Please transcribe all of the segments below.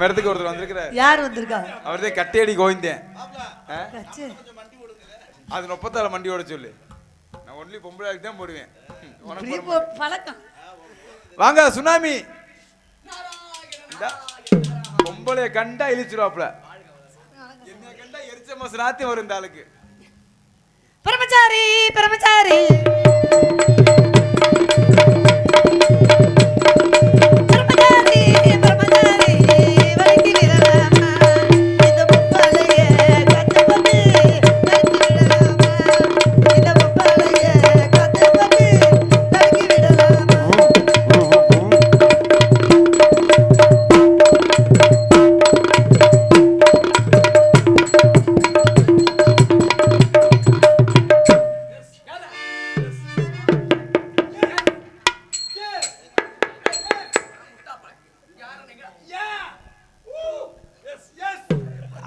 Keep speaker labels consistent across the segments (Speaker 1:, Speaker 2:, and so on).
Speaker 1: நம்ம இடத்துக்கு ஒருத்தர் வந்திருக்கிறார்.
Speaker 2: யார் வந்திருக்கா?
Speaker 1: அவர்தான் கட்டையடி கோவிந்தேன். அது முப்பத்தாறு மண்டி ஓட சொல்லு. நான் ஒன்லி பொம்பளைக்கு தான் போடுவேன். உனக்கு
Speaker 2: பழக்கம்.
Speaker 1: வாங்க சுனாமி. இந்தா, பொம்பளைய கண்டா இழிச்சிருவாப்ல என்னைய கண்டா எரிச்ச மாசம் நாத்தி வரும் இந்த ஆளுக்கு.
Speaker 2: பிரம்மச்சாரி பிரம்மச்சாரி.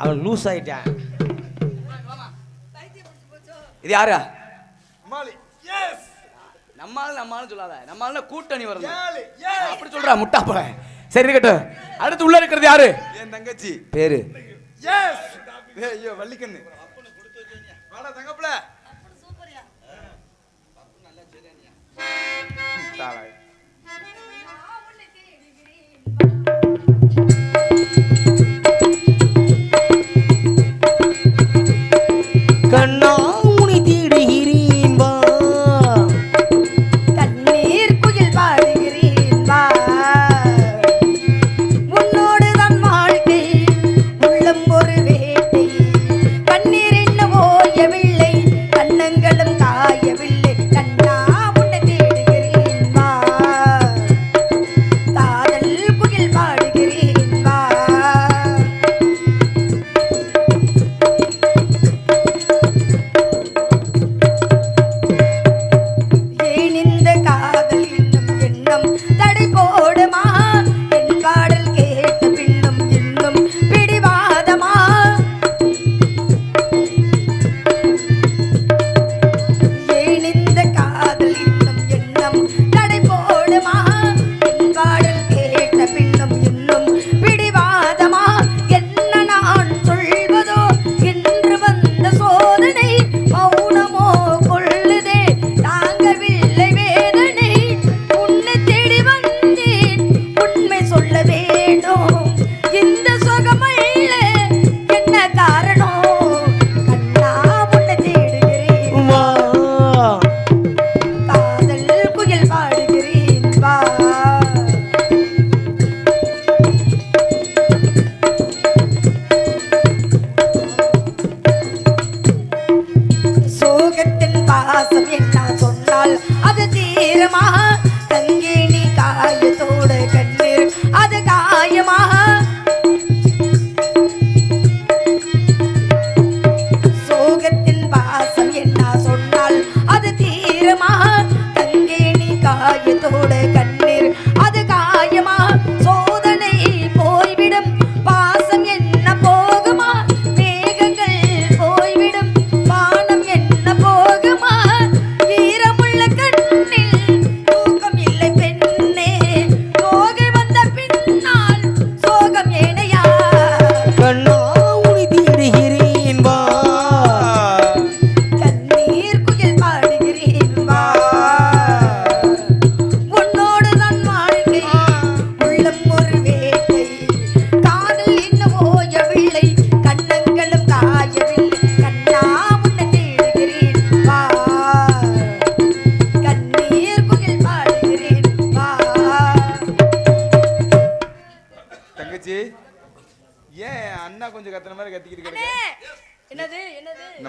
Speaker 3: அவன் லூஸ் ஆயிட்டான். இது யாரா?
Speaker 1: மாலி எஸ்
Speaker 3: நம்மால் நம்மாலும் சொல்லாத. நம்மால கூட்டணி
Speaker 1: ஏழு
Speaker 3: அப்படி சொல்றா முட்டா போல. சரி இருக்கட்டும். அடுத்து உள்ள இருக்கிறது யாரு?
Speaker 1: என் தங்கச்சி.
Speaker 3: பேரு.
Speaker 1: எஸ் ஐயோ வள்ளிக்கண்ணு.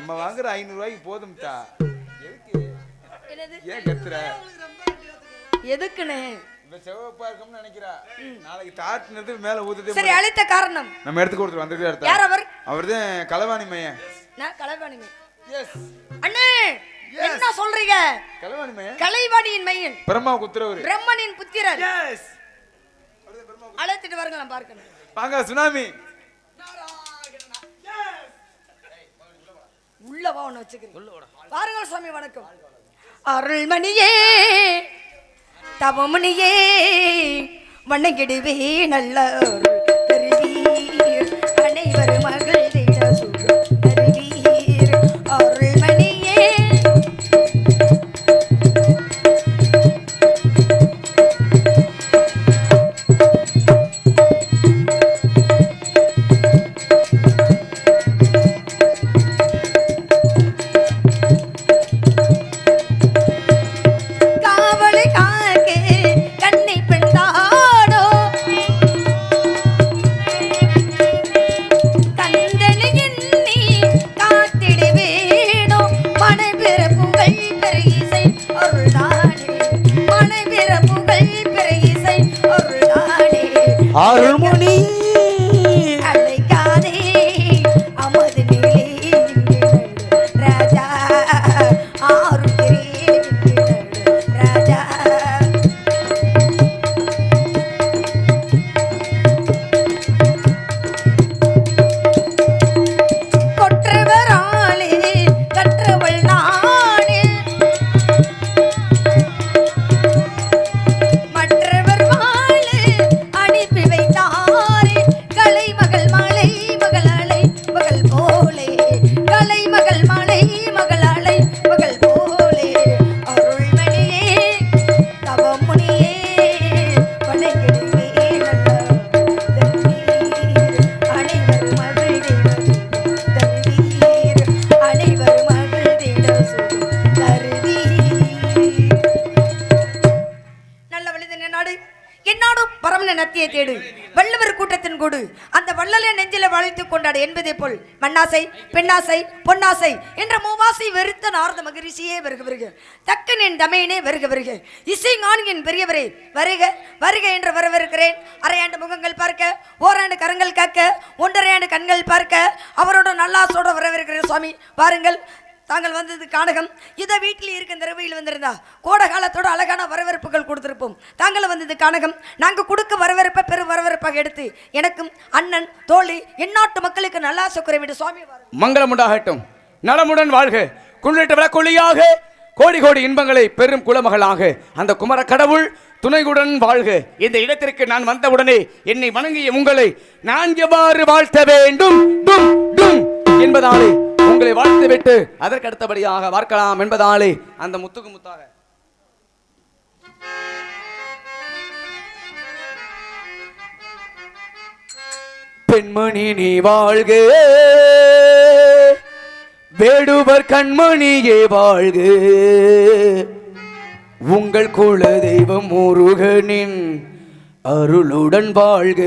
Speaker 1: நம்ம வாங்குற ஐநூறு ரூபாய்க்கு போதும் தா. எதுக்கு? ஏன் கத்துற?
Speaker 2: எதுக்குன்னு?
Speaker 1: இப்ப செவப்பா இருக்கும்னு நினைக்கிறா. நாளைக்கு தாட்டினது மேல ஊத்துதே
Speaker 2: சரி அழைத்த காரணம்.
Speaker 1: நம்ம இடத்துக்கு ஒருத்தர் வந்துட்டு
Speaker 2: யார் அவர்?
Speaker 1: அவர் தான் களவாணி மையன்.
Speaker 2: நான் கலைவாணிமே
Speaker 1: எஸ்
Speaker 2: அண்ணே
Speaker 1: வருக
Speaker 4: கலவாணிமே
Speaker 1: கலைவாணியின் மையன்?
Speaker 4: பிரம்மா குத்துறவரு
Speaker 1: பிரம்மனின் புத்திரர்.
Speaker 4: எஸ்
Speaker 1: அழைத்துட்டு வருங்க நான் பார்க்கணும்.
Speaker 4: வாங்க சுனாமி.
Speaker 1: உள்ள வா ஒன்று வச்சுக்கிறேன் பாருங்கள் சுவாமி வணக்கம். அருள்மணியே தவமணியே வணங்கிடுவே நல்ல கொண்டாடு. என்பதே போல் மண்ணாசை பெண்ணாசை பொன்னாசை என்ற மூவாசை வெறுத்த நாரத மகிழ்ச்சியே வருக வருக. தக்கனின் தமையனே வருக வருக. இசை ஞானியின் பெரியவரே வருக வருக என்று வரவிருக்கிறேன் அரையாண்டு முகங்கள் பார்க்க ஓராண்டு கரங்கள் காக்க ஒன்றரை ஆண்டு கண்கள் பார்க்க அவரோட நல்லாசோட வரவிருக்கிறேன் சுவாமி. பாருங்கள் தாங்கள் வந்தது கானகம். இதை வீட்டில் இருக்க இந்த ரவையில் வந்திருந்தா கோடகாலத்தோட அழகான வரவேற்புகள் கொடுத்திருப்போம். தாங்கள் வந்தது கனகம் நாங்கள் கொடுக்க வரவேற்பை பெரு வரவேற்பாக எடுத்து எனக்கும் அண்ணன் தோழி எந்நாட்டு மக்களுக்கு நல்லா சுக்கரமிடு சுவாமி
Speaker 3: மங்களம் உண்டாகட்டும் நலமுடன் வாழ்க. குன்றிட்ட விளக்கொள்ளியாக கோடி கோடி இன்பங்களை பெரும் குலமகளாக. அந்த குமர கடவுள் துணையுடன் வாழ்க. இந்த இடத்திற்கு நான் வந்தவுடனே என்னை வணங்கிய உங்களை நான் எவ்வாறு வாழ்த்த வேண்டும்? டும் டும் என்பதாலே உங்களை வாழ்த்து விட்டு அதற்கு அடுத்தபடியாக பார்க்கலாம் என்பதாலே அந்த முத்துக்கு முத்தாக. பெண்மணி நீ வாழ்க. வேடுவர் கண்மணியே வாழ்க. உங்கள் குல தெய்வம் முருகனின் அருளுடன் வாழ்க.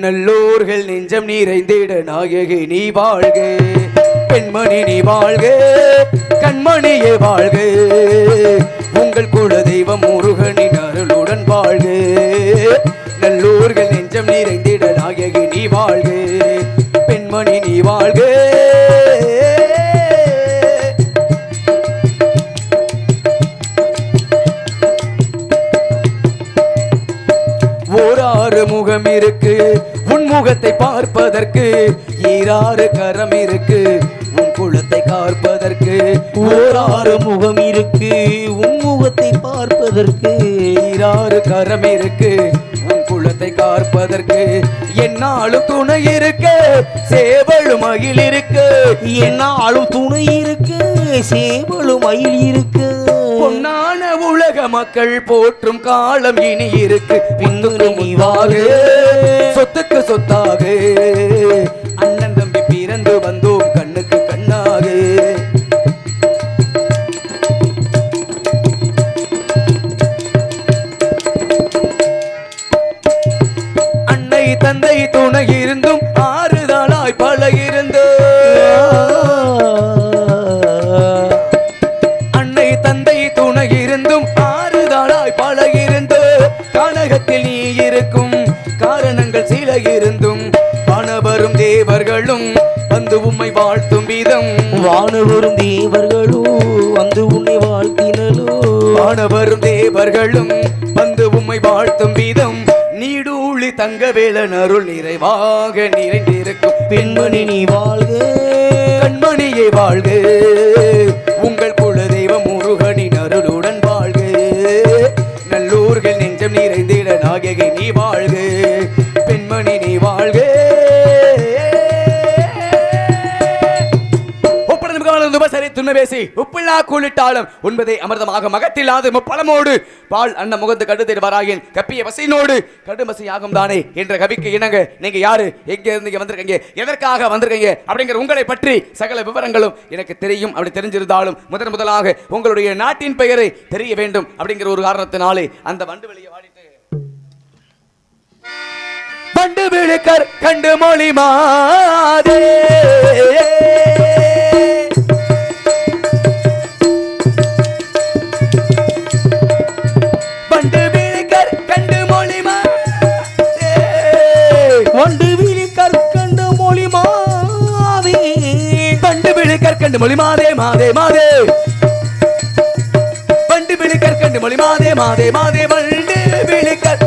Speaker 3: நல்லோர்கள் நெஞ்சம் நிறைந்திட நாயகி நீ வாழ்க. பெண்மணி நீ வாழ்க. கண்மணியே வாழ்க. உங்கள் குல தெய்வம் முருகனின் அருளுடன் வாழ்க. நல்லோர்கள் நெஞ்சம் நிறைந்திட நாயகி நீ வாழ்க. பெண்மணி நீ வாழ்க. ஓராறு முகம் இருக்கு உன் முகத்தை பார்ப்பதற்கு ஈராறு கரம் இருக்கு உன் குலத்தை காற்பதற்கு
Speaker 5: ஓராறு முகம் இருக்கு. உன் முகத்தை பார்ப்பதற்கு
Speaker 3: ஈராறு கரம் இருக்கு. உன் குலத்தை காற்பதற்கு என்னாலும் துணை இருக்கு. சேவலும் மகிழ் இருக்கு.
Speaker 5: என்னாலும் துணை இருக்கு. சேவலும் மயில் இருக்கு.
Speaker 3: பொன்னான உலக மக்கள் போற்றும் காலம் இனி இருக்கு. பின்னுக்கு முன்பாக சொத்துக்கு சொத்தாக. சில இருந்தும் வானவரும் தேவர்களும் வந்து உம்மை வாழ்த்தும் விதம்.
Speaker 5: வானவரும் தேவர்களும் வந்து உன்னை வாழ்த்தினோ வானவரும்
Speaker 3: தேவர்களும் வந்து உம்மை வாழ்த்தும் விதம். நீடூழி தங்க வேலன் அருள் நிறைவாக நிறைந்திருக்கும்.
Speaker 5: பெண்மணி நீ வாழ்க.
Speaker 3: கண்மணியை வாழ்க. உங்கள் குலதெய்வ முருகனின் அருளுடன் வாழ்க. நல்லூர்கள் நெஞ்சம் நிறைந்திட நாயகி பேசி உப்பில்லா கூலிட்டாலும் உண்பதை அமிர்தமாக மகத்தில்லாது முப்பழமோடு. பால் அன்ன முகந்து கடுதிர் வராயின் கப்பிய வசையினோடு கடுமசியாகும் தானே என்ற கவிக்கு இணங்க நீங்க யாரு? எங்க இருந்து வந்திருக்கீங்க? எதற்காக வந்திருக்கீங்க? அப்படிங்கிற உங்களை பற்றி சகல விவரங்களும் எனக்கு தெரியும். அப்படி தெரிஞ்சிருந்தாலும் முதன் முதலாக உங்களுடைய நாட்டின் பெயரை தெரிய வேண்டும் அப்படிங்கிற ஒரு காரணத்தினாலே அந்த வண்டு வெளியே வாடிட்டு. வண்டு விழுக்கர் கண்டு மொழி மாதே.
Speaker 5: கற்கண்டு மொழி
Speaker 3: மாதே மாதே மாதே. வண்டு விழுக்கர் கற்கண்டு மொழி மாதே மாதே மாதே. வண்டு விழுக்கர்